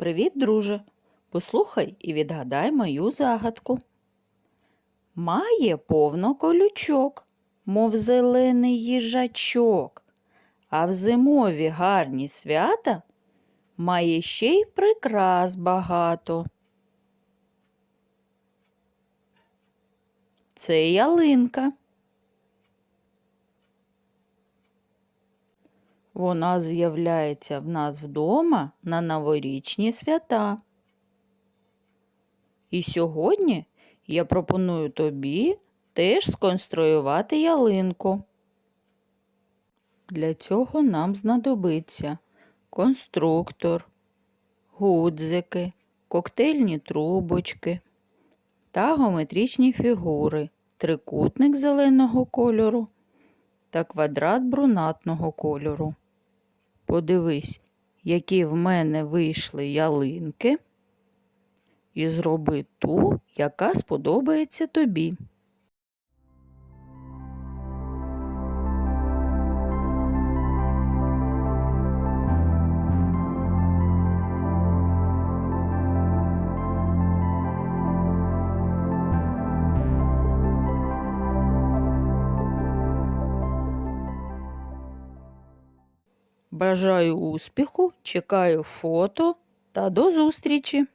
Привіт, друже. Послухай і відгадай мою загадку. Має повно колючок, мов зелений їжачок, а в зимові гарні свята має ще й прикрас багато. Це ялинка. Вона з'являється в нас вдома на новорічні свята. І сьогодні я пропоную тобі теж сконструювати ялинку. Для цього нам знадобиться конструктор, гудзики, коктейльні трубочки та геометричні фігури, трикутник зеленого кольору та квадрат брунатного кольору. Подивись, які в мене вийшли ялинки, і зроби ту, яка сподобається тобі. Бажаю успіху, чекаю фото та до зустрічі!